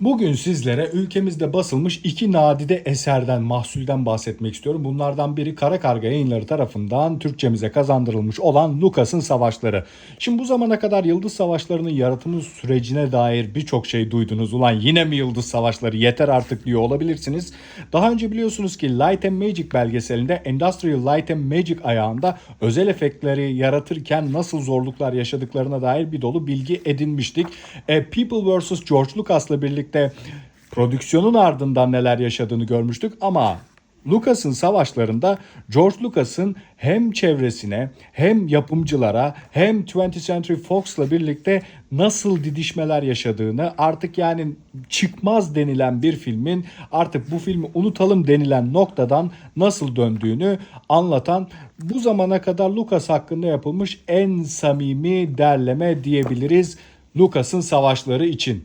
Bugün sizlere ülkemizde basılmış iki nadide eserden, mahsulden bahsetmek istiyorum. Bunlardan biri Kara Karga yayınları tarafından Türkçemize kazandırılmış olan Lucas'ın Savaşları. Şimdi bu zamana kadar Yıldız Savaşları'nın yaratımı sürecine dair birçok şey duydunuz. Ulan yine mi Yıldız Savaşları yeter artık diyor olabilirsiniz. Daha önce biliyorsunuz ki Light and Magic belgeselinde Industrial Light and Magic ayağında özel efektleri yaratırken nasıl zorluklar yaşadıklarına dair bir dolu bilgi edinmiştik. E, People vs. George Lucas'la birlikte prodüksiyonun ardından neler yaşadığını görmüştük ama Lucas'ın savaşlarında George Lucas'ın hem çevresine hem yapımcılara hem 20th Century Fox'la birlikte nasıl didişmeler yaşadığını artık yani çıkmaz denilen bir filmin artık bu filmi unutalım denilen noktadan nasıl döndüğünü anlatan bu zamana kadar Lucas hakkında yapılmış en samimi derleme diyebiliriz Lucas'ın savaşları için.